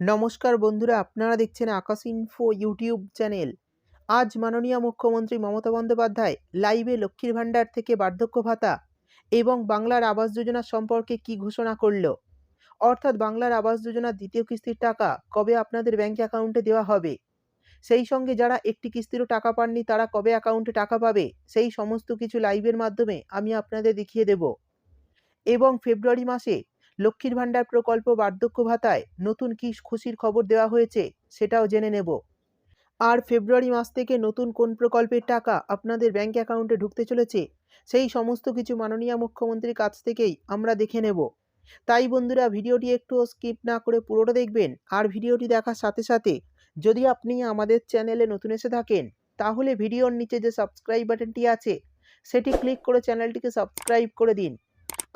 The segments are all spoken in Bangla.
নমস্কার বন্ধুরা, আপনারা দেখছেন আকাশ ইনফো ইউটিউব চ্যানেল আজ মাননীয় মুখ্যমন্ত্রী মমতা বন্দ্যোপাধ্যায় লাইভে লক্ষ্মীর ভাণ্ডার থেকে বার্ধক্য ভাতা এবং বাংলার আবাস যোজনা সম্পর্কে কি ঘোষণা করল? অর্থাৎ বাংলার আবাস যোজনার দ্বিতীয় কিস্তির টাকা কবে আপনাদের ব্যাংক অ্যাকাউন্টে দেওয়া হবে? সেই সঙ্গে যারা একটি কিস্তিরও টাকা পাননি, তারা কবে অ্যাকাউন্টে টাকা পাবে? সেই সমস্ত কিছু লাইভের মাধ্যমে আমি আপনাদের দেখিয়ে দেব। এবং ফেব্রুয়ারি মাসে লক্ষ্মীর ভাণ্ডার প্রকল্প বার্ধক্য ভাতায় নতুন কি খুশির খবর দেওয়া হয়েছে সেটাও জেনে নেব। আর ফেব্রুয়ারি মাস থেকে নতুন কোন প্রকল্পের টাকা আপনাদের ব্যাংক অ্যাকাউন্টে ঢুকতে চলেছে, সেই সমস্ত কিছু মাননীয় মুখ্যমন্ত্রীর কাছ থেকেই আমরা দেখে নেব। তাই বন্ধুরা, ভিডিওটি একটু স্কিপ না করে পুরোটা দেখবেন আর ভিডিওটি দেখার সাথে সাথে যদি আপনি আমাদের চ্যানেলে নতুন এসে থাকেন, তাহলে ভিডিওর নিচে যে সাবস্ক্রাইব বাটনটি আছে, সেটি ক্লিক করে চ্যানেলটিকে সাবস্ক্রাইব করে দিন।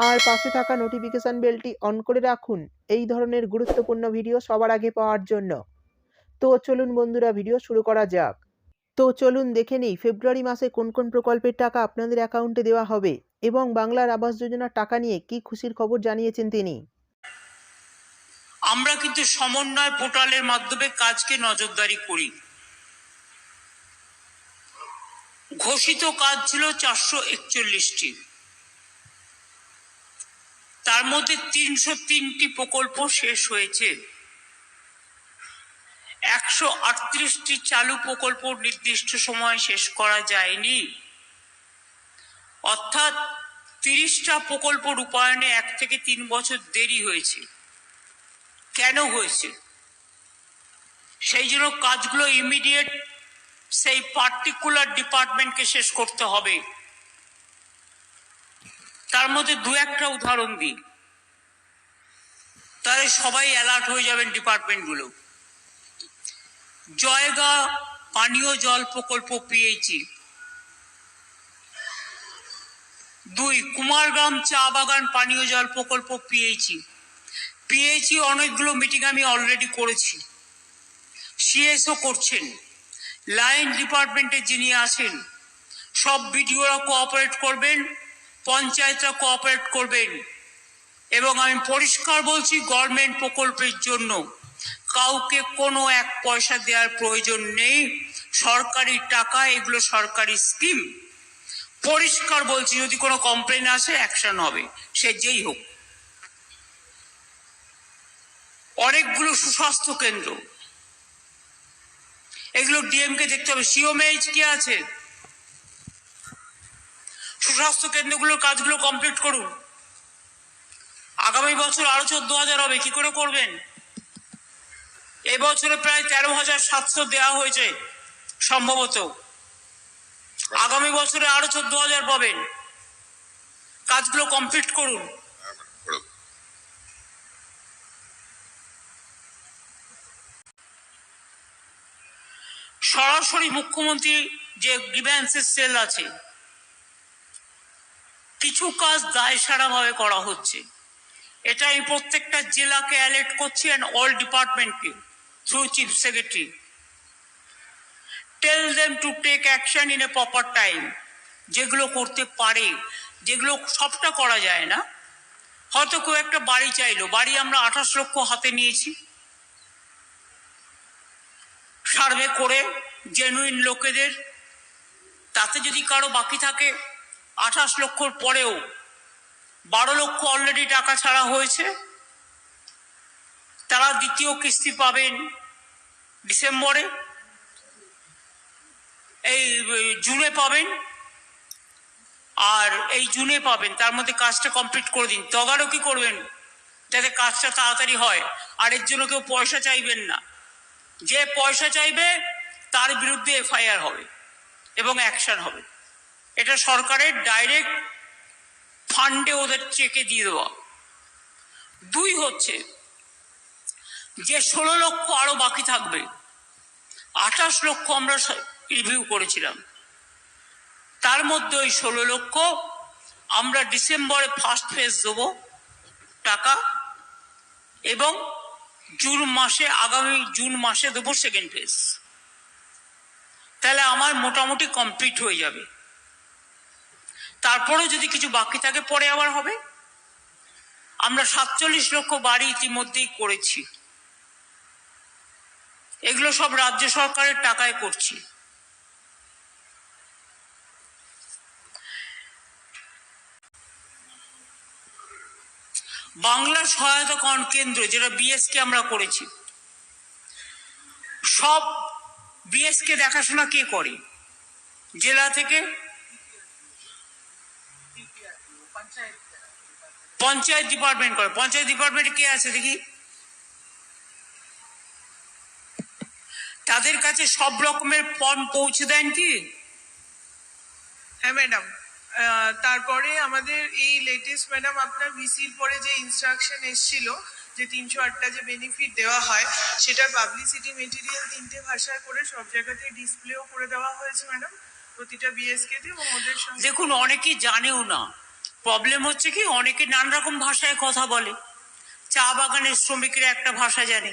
আর পাশে থাকা নোটিফিকেশন বেলটি অন করে রাখুন। এই ধরনের গুরুত্বপূর্ণ ভিডিও সবার আগে পাওয়ার জন্য। তো চলুন বন্ধুরা ভিডিও শুরু করা যাক। তো চলুন দেখে নিই ফেব্রুয়ারি মাসে কোন কোন প্রকল্পের টাকা আপনাদের অ্যাকাউন্টে দেওয়া হবে এবং বাংলার আবাস যোজনার টাকা নিয়ে কি খুশির খবর জানিয়েছেন তিনি? আমরা কিন্তু সমন্বয় পোর্টালের মাধ্যমে কাজকে নজরদারি করি। ঘোষিত কাজ ছিল চারশো একচল্লিশটি। তার মধ্যে তিনশো তিনটি প্রকল্প শেষ হয়েছে। একশো আটত্রিশটি চালু প্রকল্প নির্দিষ্ট সময় শেষ করা যায়নি। অর্থাৎ তিরিশটা প্রকল্প রূপায়ণে এক থেকে তিন বছর দেরি হয়েছে। কেন হয়েছে? সেই জন্য কাজগুলো ইমিডিয়েট সেই পার্টিকুলার ডিপার্টমেন্টকে শেষ করতে হবে। তার মধ্যে দু একটা উদাহরণ দিই। তাহলে সবাই অ্যালার্ট হয়ে যাবেন ডিপার্টমেন্টগুলো জয়গা পানীয় জল প্রকল্প পেয়েছি দুই, কুমারগ্রাম চা বাগান পানীয় জল প্রকল্প পেয়েছি পেয়েছি অনেকগুলো মিটিং আমি অলরেডি করেছি। সিএসও করছেন। লাইন ডিপার্টমেন্টে যিনি আছেন, সব বিডিওরা কোঅপারেট করবেন। পঞ্চায়েতরা কোঅপারেট করবেন। এবং আমি পরিষ্কার বলছি গভর্নমেন্ট প্রকল্পের জন্য কাউকে কোনো এক পয়সা দেওয়ার প্রয়োজন নেই। সরকারি টাকা, এগুলো সরকারি স্কিম পরিষ্কার বলছি, যদি কোনো কমপ্লেন আসে অ্যাকশন হবে, সে যেই হোক। অনেকগুলো সুস্বাস্থ্য কেন্দ্র। এগুলো ডিএমকে দেখতে হবে। সিওমএইচ কি আছে? সুস্বাস্থ্য কেন্দ্রগুলোর কাজগুলো কমপ্লিট করুন। আগামী বছর আরও চোদ্দ হাজার হবে, কি করে করবেন? এবছরে প্রায় তেরো হাজার সাতশো দেওয়া হয়েছে, সম্ভবত। আগামী বছরে আরও চোদ্দ হাজার পাবেন। কাজগুলো কমপ্লিট করুন। সরাসরি মুখ্যমন্ত্রী যে গ্রিভ্যান্সের সেল আছে কিছু কাজ দায় ভাবে করা হচ্ছে। এটা আমি প্রত্যেকটা জেলাকে অ্যালার্ট করছি অ্যান্ড অল ডিপার্টমেন্টকে through chief secretary tell them to take action in a proper time যেগুলো করতে পারে, যেগুলো সবটা করা যায় না। হয়তো কেউ একটা বাড়ি চাইলো, বাড়ি আমরা আঠাশ লক্ষ হাতে নিয়েছি। সার্ভে করে জেনুইন লোকেদের। তাতে যদি কারও বাকি থাকে আঠাশ লক্ষর পরেও বারো লক্ষ অলরেডি টাকা ছাড়া হয়েছে। তারা দ্বিতীয় কিস্তি পাবেন ডিসেম্বরে। এই জুনে পাবেন। আর এই জুনে পাবেন, তার মধ্যে কাজটা কমপ্লিট করে দিন। তদারকি করবেন, যাতে কাজটা তাড়াতাড়ি হয়। আর এর জন্য কেউ পয়সা চাইবেন না। যে পয়সা চাইবে, তার বিরুদ্ধে এফআইআর হবে এবং অ্যাকশন হবে। এটা সরকারের ডাইরেক্ট ফান্ডে ওদের চেকে দিয়ে দেওয়া। দুই হচ্ছে যে ষোলো লক্ষ আরও বাকি থাকবে। আঠাশ লক্ষ আমরা রিভিউ করেছিলাম। তার মধ্যে ওই ষোলো লক্ষ আমরা ডিসেম্বরে ফার্স্ট ফেজ দেবো টাকা এবং জুন মাসে, আগামী জুন মাসে দেবো সেকেন্ড ফেজ তাহলে আমার মোটামুটি কমপ্লিট হয়ে যাবে। তারপরেও যদি কিছু বাকি থাকে, পরে আবার হবে। আমরা সাতচল্লিশ লক্ষ বাড়ি ইতিমধ্যেই করেছি। এগুলো সব রাজ্য সরকারের টাকায় করছি। বাংলা সহায়তা কন কেন্দ্র, যেটা বিএসকে আমরা করেছি, সব বিএসকে দেখাশোনা কে করে? জেলা থেকে পঞ্চায়েত ডিপার্টমেন্ট করে। পঞ্চায়েত ডিপার্টমেন্টে কে আছে দেখি? তাদের কাছে সব রকমের ফর্ম পৌঁছে দেন কি? হ্যাঁ ম্যাডাম তারপরে আমাদের এই লেটেস্ট ম্যাডাম আপনার ভিসির পরে যে ইনস্ট্রাকশন এসেছিল যে তিনশো আটটা যে বেনিফিট দেওয়া হয় সেটা পাবলিসিটি মেটেরিয়াল তিনটে ভাষায় করে সব জায়গাতে ডিসপ্লেও করে দেওয়া হয়েছে ম্যাডাম প্রতিটা বিএসকে এবং ওদের সঙ্গে দেখুন অনেকেই জানেও না। প্রবলেম হচ্ছে কি অনেকে নানা রকম ভাষায় কথা বলে। চা বাগানের শ্রমিকেরা একটা ভাষা জানে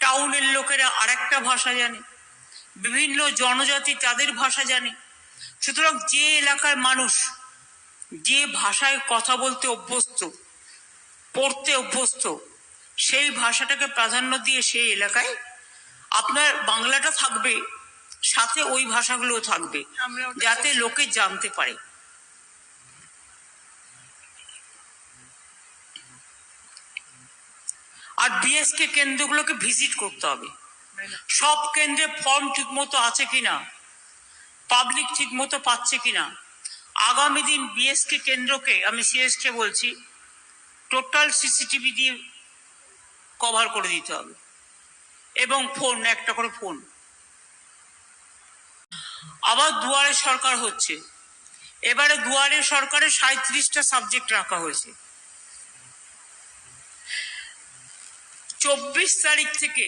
টাউনের লোকেরা আরেকটা ভাষা জানে বিভিন্ন জনজাতি তাদের ভাষা জানে। সুতরাং যে এলাকার মানুষ যে ভাষায় কথা বলতে অভ্যস্ত পড়তে অভ্যস্ত সেই ভাষাটাকে প্রাধান্য দিয়ে সেই এলাকায় আপনার বাংলাটা থাকবে সাথে ওই ভাষাগুলোও থাকবে যাতে লোকে জানতে পারে। আর বিএসকে কেন্দ্রগুলোকে ভিজিট করতে হবে। সব কেন্দ্রে ফর্ম ঠিক মতো আছে কিনা পাবলিক ঠিক মতো পাচ্ছে কিনা। আগামী দিন বিএসকে কেন্দ্রকে, আমি সিএসকে বলছি টোটাল সিসিটিভি দিয়ে কভার করে দিতে হবে। এবং ফোন একটা করে ফোন আবার দুয়ারে সরকার হচ্ছে। এবারে দুয়ারে সরকারে সাঁত্রিশটা সাবজেক্ট রাখা হয়েছে। চব্বিশ তারিখ থেকে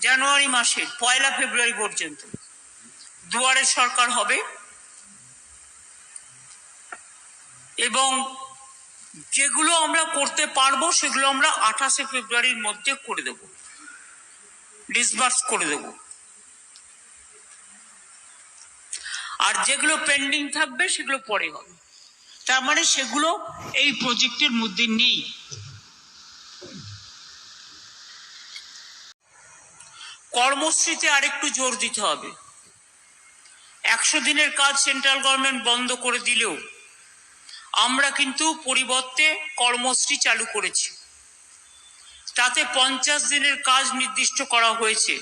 জানুয়ারি মাসের পয়লা ফেব্রুয়ারি পর্যন্ত দুয়ারে সরকার হবে এবং যেগুলো আমরা করতে পারব, সেগুলো আমরা আঠাশে ফেব্রুয়ারির মধ্যে করে দেব ডিসবার্স করে দেব। আর যেগুলো পেন্ডিং থাকবে, সেগুলো পরে হবে। তার মানে সেগুলো এই প্রজেক্টের মধ্যে নেই। কর্মশ্রীতে আরেকটু জোর দিতে হবে। একশো দিনের কাজ সেন্ট্রাল গভর্নমেন্ট বন্ধ করে দিলেও আমরা কিন্তু পরিবর্তে কর্মশ্রী চালু করেছি। তাতে পঞ্চাশ দিনের কাজ নির্দিষ্ট করা হয়েছে।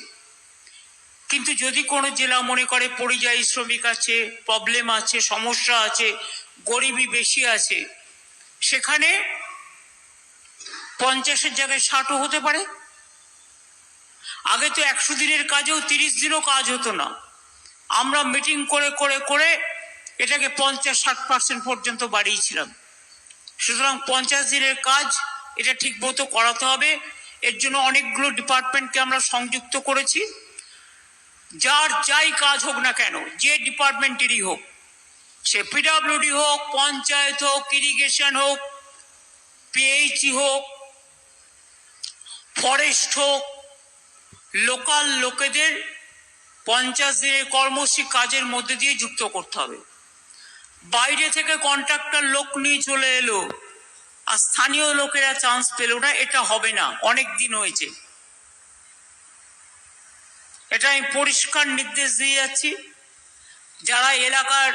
কিন্তু যদি কোনো জেলা মনে করে পরিযায়ী শ্রমিক আছে প্রবলেম আছে, সমস্যা আছে, গরিবী বেশি আছে, সেখানে পঞ্চাশের জায়গায় ষাটও হতে পারে। আগে তো একশো দিনের কাজেও তিরিশ দিনও কাজ হতো না। আমরা মিটিং করে করে করে এটাকে পঞ্চাশ, ষাট পার্সেন্ট পর্যন্ত বাড়িয়েছিলাম। সুতরাং পঞ্চাশ দিনের কাজ এটা ঠিক মতো করাতে হবে। এর জন্য অনেকগুলো ডিপার্টমেন্টকে আমরা সংযুক্ত করেছি। যার যাই কাজ হোক না কেন, যে ডিপার্টমেন্টেরই হোক, সে পিডাব্লিউডি হোক, পঞ্চায়েত হোক ইরিগেশন হোক পিএইচই হোক ফরেস্ট হোক লোকাল লোকেদের পঞ্চাশ দিনের কর্মসূচি কাজের মধ্যে দিয়ে যুক্ত করতে হবে। বাইরে থেকে কন্ট্রাক্টর লোক নিয়ে চলে এলো আর স্থানীয় লোকেরা চান্স পেল না, এটা হবে না, অনেক দিন হয়েছে। এটা আমি পরিষ্কার নির্দেশ দিয়ে যাচ্ছি। যারা এলাকার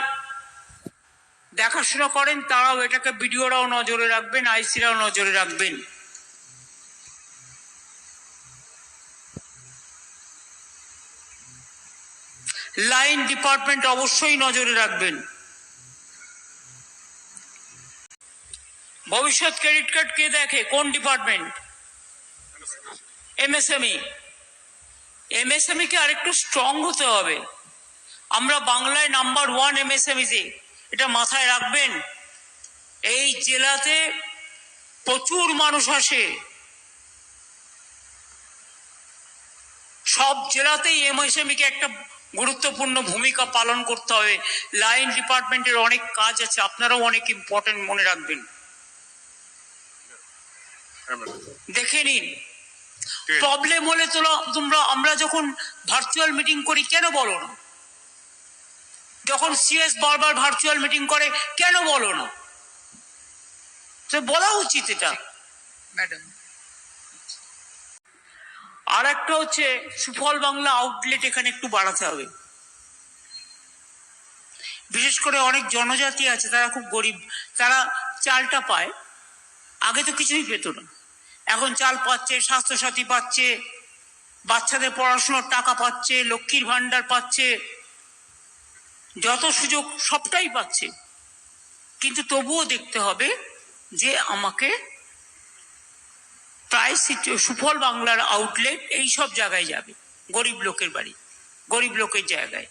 দেখাশোনা করেন, তারাও এটাকে বিডিওরাও নজরে রাখবেন, আইসিরাও নজরে রাখবেন। লাইন ডিপার্টমেন্ট অবশ্যই নজরে রাখবেন। ভবিষ্যৎ ক্রেডিট কার্ড কে দেখে? কোন ডিপার্টমেন্ট? এমএসএমই। এমএসএমই কে আরেকটু স্ট্রং হতে হবে। আমরা বাংলায় নাম্বার ওয়ান এমএসএমই এমএসএমইতে এটা মাথায় রাখবেন। এই জেলাতে প্রচুর মানুষ আসে। সব জেলাতেই এমএসএমই কে একটা গুরুত্বপূর্ণ ভূমিকা পালন করতে হবে। লাইন ডিপার্টমেন্টের অনেক কাজ আছে আপনারাও অনেক ইম্পর্টেন্ট মনে রাখবেন। হ্যাঁ দেখে নিন। প্রবলেম হলে তোলা তোমরা আমরা যখন ভার্চুয়াল মিটিং করি কেন বলো না? যখন সিএস বারবার ভার্চুয়াল মিটিং করে কেন বলো না? তো বলা উচিত এটা। ম্যাডাম আর একটা হচ্ছে সুফল বাংলা আউটলেট এখানে একটু বাড়াতে হবে। বিশেষ করে অনেক জনজাতি আছে, তারা খুব গরিব, তারা চালটা পায়। আগে তো কিছুই পেত না। এখন চাল পাচ্ছে, স্বাস্থ্যসাথী পাচ্ছে, বাচ্চাদের পড়াশোনার টাকা পাচ্ছে, লক্ষ্মীর ভাণ্ডার পাচ্ছে, যত সুযোগ সবটাই পাচ্ছে। কিন্তু তবুও দেখতে হবে যে আমাকে প্রায় সুফল বাংলার আউটলেট এই সব জায়গায় যাবে। গরিব লোকের বাড়ি গরিব লোকের জায়গায়।